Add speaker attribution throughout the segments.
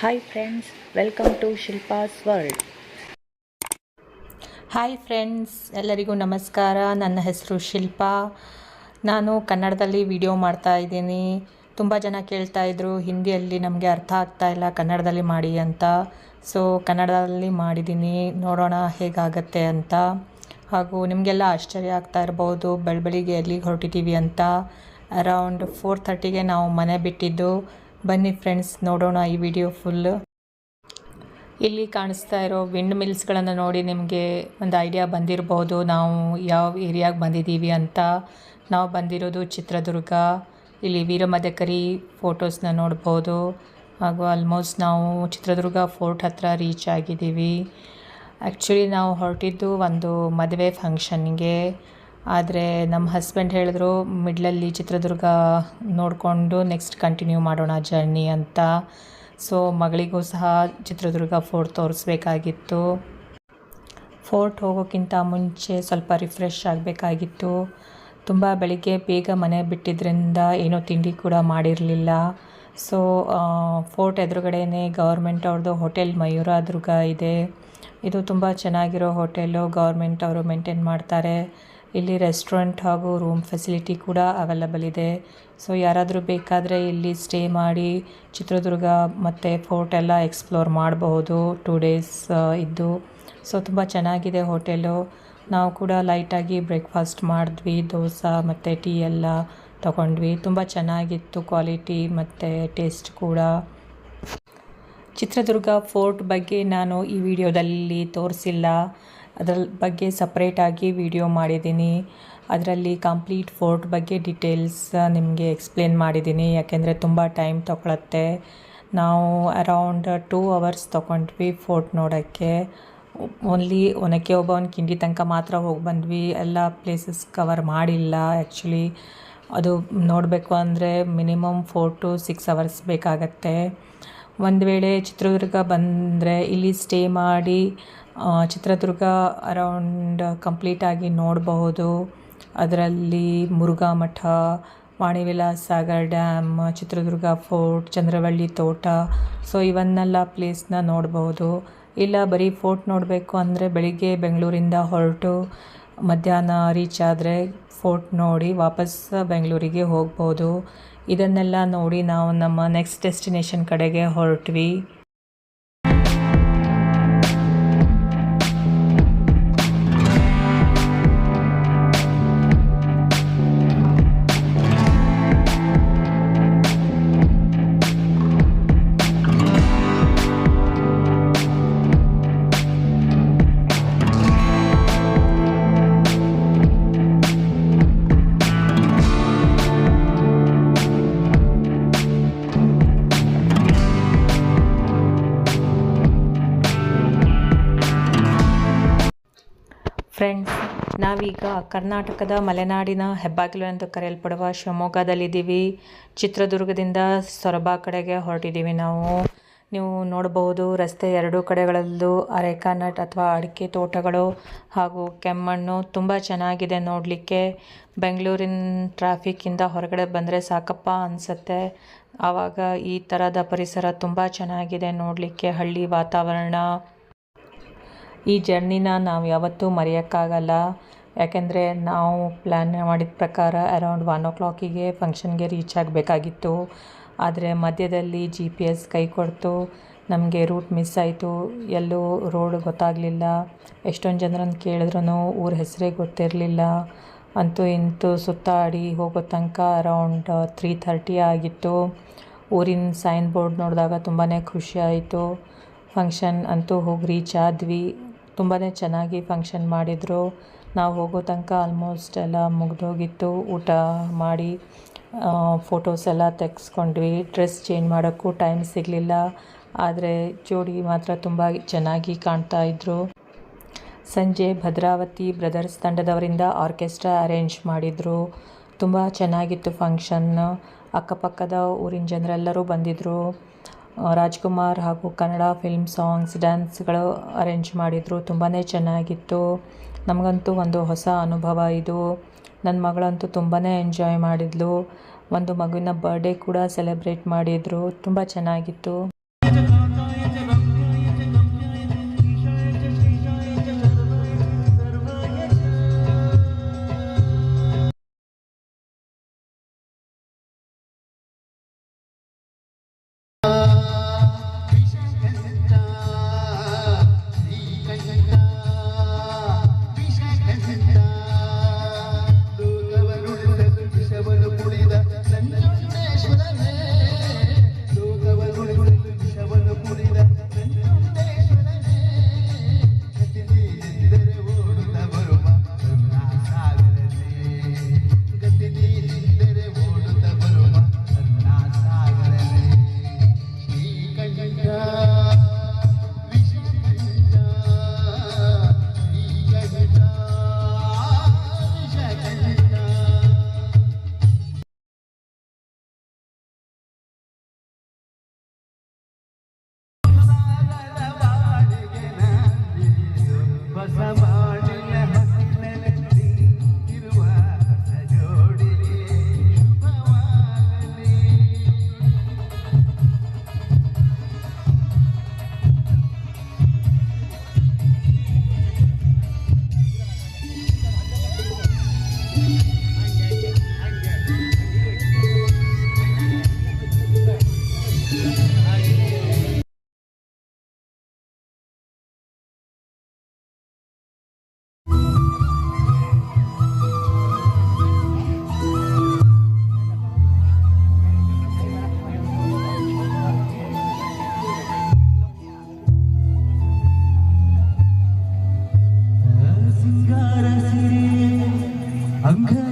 Speaker 1: Hi friends welcome to Shilpa's world hi friends ಎಲ್ಲರಿಗೂ ನಮಸ್ಕಾರ. ನನ್ನ ಹೆಸರು ಶಿಲ್ಪಾ. ನಾನು ಕನ್ನಡದಲ್ಲಿ ವಿಡಿಯೋ ಮಾಡ್ತಾ ಇದ್ದೀನಿ. ತುಂಬ ಜನ ಕೇಳ್ತಾ ಇದ್ರು, ಹಿಂದಿಯಲ್ಲಿ ನಮಗೆ ಅರ್ಥ ಆಗ್ತಾ ಇಲ್ಲ ಕನ್ನಡದಲ್ಲಿ ಮಾಡಿ ಅಂತ. ಸೊ ಕನ್ನಡದಲ್ಲಿ ಮಾಡಿದ್ದೀನಿ. ನೋಡೋಣ ಹೇಗಾಗತ್ತೆ ಅಂತ. ಹಾಗೂ ನಿಮಗೆಲ್ಲ ಆಶ್ಚರ್ಯ ಆಗ್ತಾ ಇರ್ಬೋದು, ಬೆಳಬೆಳಿಗ್ಗೆ ಎಲ್ಲಿಗೆ ಹೊರಟಿದ್ದೀವಿ ಅಂತ. ಅರೌಂಡ್ ಫೋರ್ ಥರ್ಟಿಗೆ ನಾವು ಮನೆ ಬಿಟ್ಟಿದ್ದು. ಬನ್ನಿ ಫ್ರೆಂಡ್ಸ್, ನೋಡೋಣ ಈ ವಿಡಿಯೋ ಫುಲ್ ಇಲ್ಲಿ ಕಾಣಿಸ್ತಾ ಇರೋ ವಿಂಡ್ ಮಿಲ್ಸ್ಗಳನ್ನು ನೋಡಿ ನಿಮಗೆ ಒಂದು ಐಡಿಯಾ ಬಂದಿರಬಹುದು ನಾವು ಯಾವ ಏರಿಯಾಗೆ ಬಂದಿದ್ದೀವಿ ಅಂತ. ನಾವು ಬಂದಿರೋದು ಚಿತ್ರದುರ್ಗ. ಇಲ್ಲಿ ವೀರಮದಕರಿ ಫೋಟೋಸ್ನ ನೋಡ್ಬೋದು. ಹಾಗೂ ಆಲ್ಮೋಸ್ಟ್ ನಾವು ಚಿತ್ರದುರ್ಗ ಫೋರ್ಟ್ ಹತ್ರ ರೀಚ್ ಆಗಿದ್ದೀವಿ. ಆ್ಯಕ್ಚುಲಿ ನಾವು ಹೊರಟಿದ್ದು ಒಂದು ಮದುವೆ ಫಂಕ್ಷನ್ಗೆ ಆದರೆ ನಮ್ಮ ಹಸ್ಬೆಂಡ್ ಹೇಳಿದ್ರು, ಮಿಡ್ಲಲ್ಲಿ ಚಿತ್ರದುರ್ಗ ನೋಡಿಕೊಂಡು ನೆಕ್ಸ್ಟ್ ಕಂಟಿನ್ಯೂ ಮಾಡೋಣ ಜರ್ನಿ ಅಂತ. ಸೊ ಮಗಳಿಗೂ ಸಹ ಚಿತ್ರದುರ್ಗ ಫೋರ್ಟ್ ತೋರಿಸ್ಬೇಕಾಗಿತ್ತು. ಫೋರ್ಟ್ ಹೋಗೋಕ್ಕಿಂತ ಮುಂಚೆ ಸ್ವಲ್ಪ ರಿಫ್ರೆಶ್ ಆಗಬೇಕಾಗಿತ್ತು. ತುಂಬ ಬೆಳಿಗ್ಗೆ ಬೇಗ ಮನೆ ಬಿಟ್ಟಿದ್ದರಿಂದ ಏನೋ ತಿಂಡಿ ಕೂಡ ಮಾಡಿರಲಿಲ್ಲ. ಸೊ ಫೋರ್ಟ್ ಎದುರುಗಡೆನೇ ಗೌರ್ಮೆಂಟ್ ಅವ್ರದ್ದು ಹೋಟೆಲ್ ಮಯೂರ ದುರ್ಗ ಇದೆ. ಇದು ತುಂಬ ಚೆನ್ನಾಗಿರೋ ಹೋಟೆಲು ಗೌರ್ಮೆಂಟ್ ಅವರು ಮೇಂಟೈನ್ ಮಾಡ್ತಾರೆ. ಇಲ್ಲಿ ರೆಸ್ಟೋರೆಂಟ್ ಹಾಗೂ ರೂಮ್ ಫೆಸಿಲಿಟಿ ಕೂಡ ಅವೈಲಬಲ್ ಇದೆ. ಸೊ ಯಾರಾದರೂ ಬೇಕಾದರೆ ಇಲ್ಲಿ ಸ್ಟೇ ಮಾಡಿ ಚಿತ್ರದುರ್ಗ ಮತ್ತು ಫೋರ್ಟ್ ಎಲ್ಲ ಎಕ್ಸ್ಪ್ಲೋರ್ ಮಾಡಬಹುದು ಟೂ ಡೇಸ್ ಇದ್ದು. ಸೊ ತುಂಬ ಚೆನ್ನಾಗಿದೆ ಹೋಟೆಲು ನಾವು ಕೂಡ ಲೈಟಾಗಿ ಬ್ರೇಕ್ಫಾಸ್ಟ್ ಮಾಡಿದ್ವಿ, ದೋಸೆ ಮತ್ತು ಟೀ ಎಲ್ಲ ತಗೊಂಡ್ವಿ. ತುಂಬ ಚೆನ್ನಾಗಿತ್ತು ಕ್ವಾಲಿಟಿ ಮತ್ತು ಟೇಸ್ಟ್ ಕೂಡ. ಚಿತ್ರದುರ್ಗ ಫೋರ್ಟ್ ಬಗ್ಗೆ ನಾನು ಈ ವಿಡಿಯೋದಲ್ಲಿ ತೋರಿಸಿಲ್ಲ. ಅದರ ಬಗ್ಗೆ ಸಪ್ರೇಟಾಗಿ ವಿಡಿಯೋ ಮಾಡಿದ್ದೀನಿ. ಅದರಲ್ಲಿ ಕಂಪ್ಲೀಟ್ ಫೋರ್ಟ್ ಬಗ್ಗೆ ಡೀಟೇಲ್ಸ್ ನಿಮಗೆ ಎಕ್ಸ್ಪ್ಲೇನ್ ಮಾಡಿದ್ದೀನಿ. ಯಾಕೆಂದರೆ ತುಂಬ ಟೈಮ್ ತೊಗೊಳತ್ತೆ. ನಾವು ಅರೌಂಡ್ ಟೂ ಅವರ್ಸ್ ತೊಗೊಂಡ್ವಿ ಫೋರ್ಟ್ ನೋಡೋಕ್ಕೆ. ಓನ್ಲಿ ಒನಕ್ಕೆ ಒಬ್ಬವನ ಕಿಂಡಿ ತನಕ ಮಾತ್ರ ಹೋಗಿ ಬಂದ್ವಿ. ಎಲ್ಲ ಪ್ಲೇಸಸ್ ಕವರ್ ಮಾಡಿಲ್ಲ ಆ್ಯಕ್ಚುಲಿ ಅದು ನೋಡಬೇಕು ಅಂದರೆ minimum four to six hours ಬೇಕಾಗತ್ತೆ. ಒಂದು ವೇಳೆ ಚಿತ್ರದುರ್ಗ ಬಂದರೆ ಇಲ್ಲಿ ಸ್ಟೇ ಮಾಡಿ ಚಿತ್ರದುರ್ಗ ಅರೌಂಡ್ ಕಂಪ್ಲೀಟಾಗಿ ನೋಡಬಹುದು. ಅದರಲ್ಲಿ Murugha Mutt, Vanivilasa Sagar dam, Chitradurga fort, Chandravalli Thota. So ಇವನ್ನೆಲ್ಲ ಪ್ಲೇಸ್ನ ನೋಡಬಹುದು. ಇಲ್ಲ, ಬರೀ ಫೋರ್ಟ್ ನೋಡಬೇಕು ಅಂದರೆ ಬೆಳಿಗ್ಗೆ ಬೆಂಗಳೂರಿಂದ ಹೊರಟು ಮಧ್ಯಾಹ್ನ ರೀಚ್ ಆದರೆ ಫೋರ್ಟ್ ನೋಡಿ ವಾಪಸ್ ಬೆಂಗಳೂರಿಗೆ ಹೋಗ್ಬೋದು ಇದನ್ನೆಲ್ಲ ನೋಡಿ ನಾವು ನಮ್ಮ ನೆಕ್ಸ್ಟ್ ಡೆಸ್ಟಿನೇಷನ್ ಕಡೆಗೆ ಹೊರಟ್ವಿ. ನಾವೀಗ ಕರ್ನಾಟಕದ ಮಲೆನಾಡಿನ ಹೆಬ್ಬಾಗಿಲು ಎಂದು ಕರೆಯಲ್ಪಡುವ ಶಿವಮೊಗ್ಗದಲ್ಲಿದ್ದೀವಿ. ಚಿತ್ರದುರ್ಗದಿಂದ ಸೊರಬ ಕಡೆಗೆ ಹೊರಟಿದ್ದೀವಿ ನಾವು. ನೀವು ನೋಡಬಹುದು ರಸ್ತೆ ಎರಡೂ ಕಡೆಗಳಲ್ಲೂ ಅರೆಕಾನಟ್ ಅಥವಾ ಅಡಿಕೆ ತೋಟಗಳು ಹಾಗೂ ಕೆಮ್ಮಣ್ಣು ತುಂಬ ಚೆನ್ನಾಗಿದೆ ನೋಡಲಿಕ್ಕೆ. ಬೆಂಗಳೂರಿನ ಟ್ರಾಫಿಕ್ಕಿಂದ ಹೊರಗಡೆ ಬಂದರೆ ಸಾಕಪ್ಪ ಅನಿಸುತ್ತೆ. ಆವಾಗ ಈ ಥರದ ಪರಿಸರ ತುಂಬ ಚೆನ್ನಾಗಿದೆ ನೋಡಲಿಕ್ಕೆ, ಹಳ್ಳಿ ವಾತಾವರಣ. ಈ ಜರ್ನಿನ ನಾವು ಯಾವತ್ತೂ ಮರೆಯೋಕ್ಕಾಗಲ್ಲ. ಯಾಕೆಂದರೆ ನಾವು ಪ್ಲ್ಯಾನ್ ಮಾಡಿದ ಪ್ರಕಾರ ಅರೌಂಡ್ ಒನ್ ಓ ಕ್ಲಾಕಿಗೆ ಫಂಕ್ಷನ್ಗೆ ರೀಚ್ ಆಗಬೇಕಾಗಿತ್ತು. ಆದರೆ ಮಧ್ಯದಲ್ಲಿ ಜಿ ಪಿ ಎಸ್ ಕೈ ಕೊಡ್ತು. ನಮಗೆ ರೂಟ್ ಮಿಸ್ ಆಯಿತು. ಎಲ್ಲೂ ರೋಡ್ ಗೊತ್ತಾಗಲಿಲ್ಲ. ಎಷ್ಟೊಂದು ಜನರನ್ನು ಕೇಳಿದ್ರೂ ಊರ ಹೆಸರೇ ಗೊತ್ತಿರಲಿಲ್ಲ. ಅಂತೂ ಇಂತೂ ಸುತ್ತಾಡಿ ಹೋಗೋ ತನಕ ಅರೌಂಡ್ ತ್ರೀ ಥರ್ಟಿ ಆಗಿತ್ತು. ಊರಿನ ಸೈನ್ ಬೋರ್ಡ್ ನೋಡಿದಾಗ ತುಂಬಾ ಖುಷಿ ಆಯಿತು. ಫಂಕ್ಷನ್ ಅಂತೂ ಹೋಗಿ ರೀಚ್ ಆದ್ವಿ. ತುಂಬಾ ಚೆನ್ನಾಗಿ ಫಂಕ್ಷನ್ ಮಾಡಿದರು. ನಾವು ಹೋಗೋ ತನಕ ಆಲ್ಮೋಸ್ಟ್ ಎಲ್ಲ ಮುಗಿದೋಗಿತ್ತು. ಊಟ ಮಾಡಿ ಫೋಟೋಸ್ ಎಲ್ಲ ತೆಗೆಸ್ಕೊಂಡ್ವಿ. ಡ್ರೆಸ್ ಚೇಂಜ್ ಮಾಡೋಕ್ಕೂ ಟೈಮ್ ಸಿಗಲಿಲ್ಲ. ಆದರೆ ಜೋಡಿ ಮಾತ್ರ ತುಂಬ ಚೆನ್ನಾಗಿ ಕಾಣ್ತಾ ಇದ್ದರು ಸಂಜೆ ಭದ್ರಾವತಿ ಬ್ರದರ್ಸ್ ತಂಡದವರಿಂದ ಆರ್ಕೆಸ್ಟ್ರಾ ಅರೇಂಜ್ ಮಾಡಿದರು. ತುಂಬ ಚೆನ್ನಾಗಿತ್ತು ಫಂಕ್ಷನ್ ಅಕ್ಕಪಕ್ಕದ ಊರಿನ ಜನರೆಲ್ಲರೂ ಬಂದಿದ್ದರು ರಾಜ್ಕುಮಾರ್ ಹಾಗೂ ಕನ್ನಡ ಫಿಲ್ಮ್ ಸಾಂಗ್ಸ್ ಡ್ಯಾನ್ಸ್ಗಳು ಅರೇಂಜ್ ಮಾಡಿದರು. ತುಂಬಾ ಚೆನ್ನಾಗಿತ್ತು. ನಮಗಂತೂ ಒಂದು ಹೊಸ ಅನುಭವ ಇದು. ನನ್ನ ಮಗಳಂತೂ ತುಂಬಾ ಎಂಜಾಯ್ ಮಾಡಿದ್ಲು. ಒಂದು ಮಗುವಿನ ಬರ್ಡೇ ಕೂಡ ಸೆಲೆಬ್ರೇಟ್ ಮಾಡಿದರು. ತುಂಬ ಚೆನ್ನಾಗಿತ್ತು.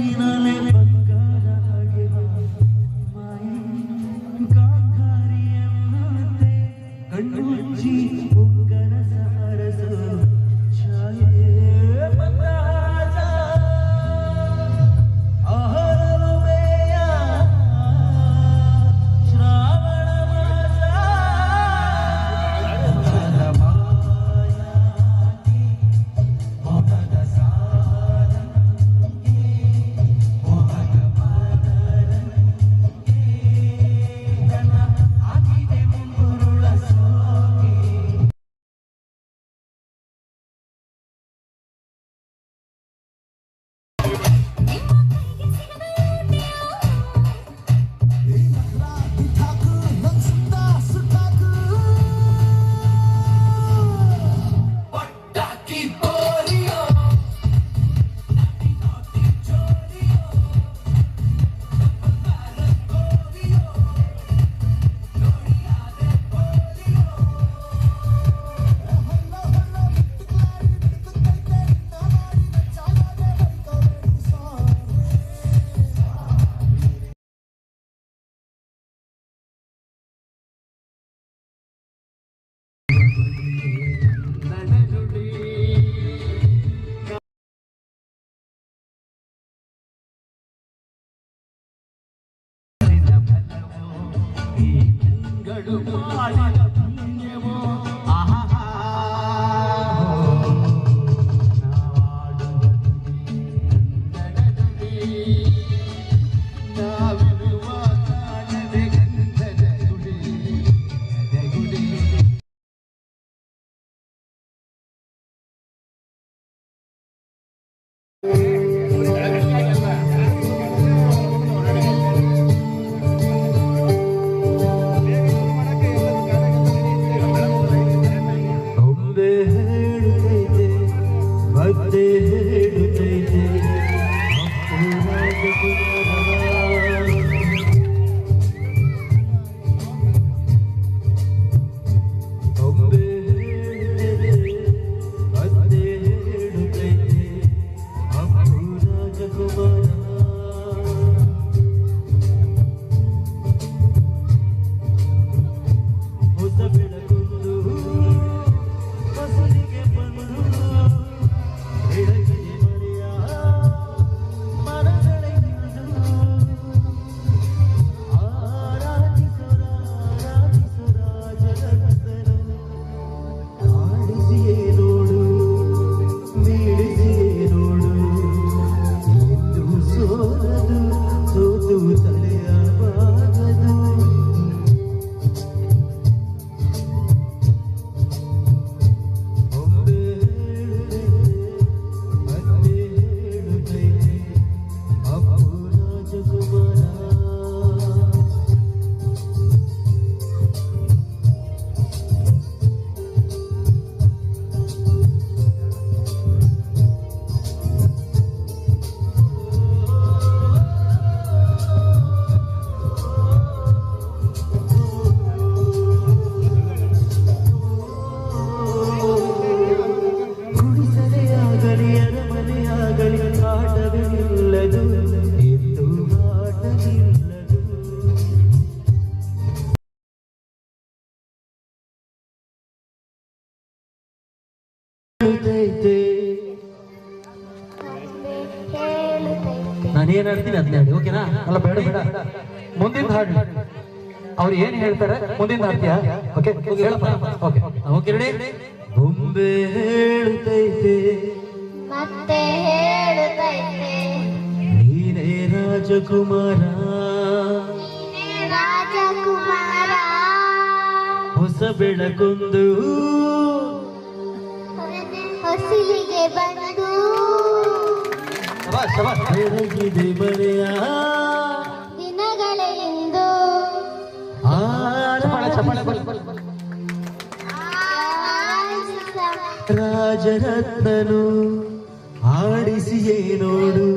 Speaker 2: ನೀನಲೇ ಏನ್ ಹೇಳ್ತೀನಿ ಅದ್ನ ಹೇಳಿ ಓಕೆನಾ
Speaker 3: ಅಲ್ಲ ಬೇಡ ಬೇಡ. ಮುಂದಿನ ಹಾಡು. ಅವ್ರು ಏನ್ ಹೇಳ್ತಾರೆ? ಮುಂದಿನ ಹಾಡ್ತೀಯ? ಓಕೆ ಹೇಳಪ್ಪ. ಓಕೆ
Speaker 2: ಓಕೆ ರೆಡಿ ಬೊಂಬೆ ಹೇಳ್ತೈತೆ.
Speaker 4: ಮತ್ತೆ ಹೇಳ್ತೈತೆ.
Speaker 2: ನೀನೇ ರಾಜಕುಮಾರ.
Speaker 4: ರಾಜಕುಮಾರ.
Speaker 2: ಹೊಸ ಬೆಳಕೊಂದು
Speaker 4: ಹಸಿಲಿಗೆ ಬಂದು.
Speaker 2: ರಾಜರತ್ನನು ಆಡಿಸಿಯೇ ನೋಡು.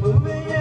Speaker 2: Hallelujah.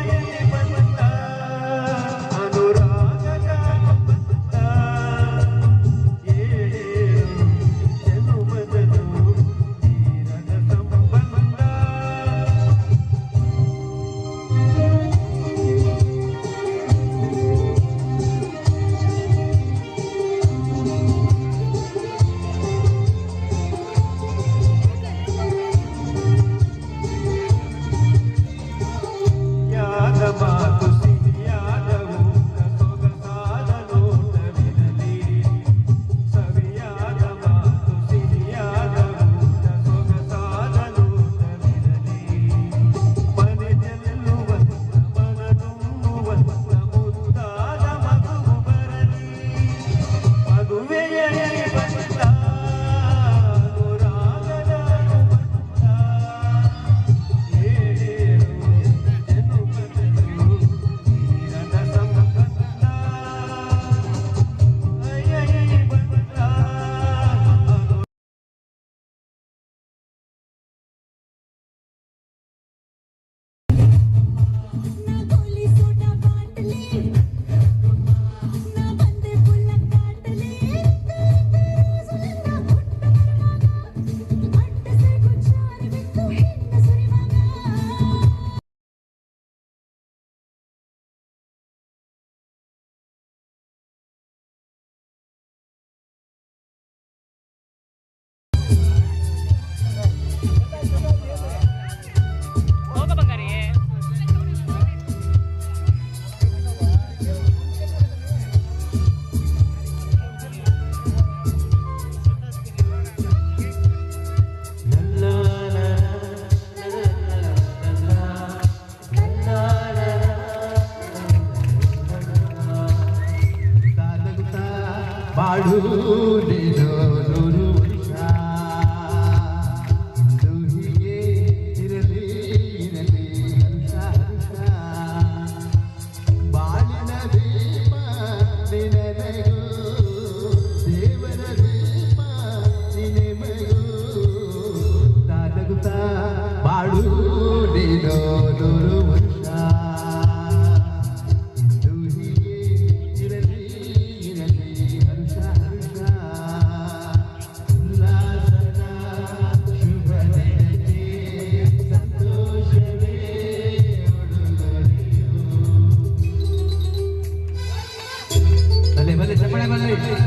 Speaker 2: ¡Vale, vale, vale!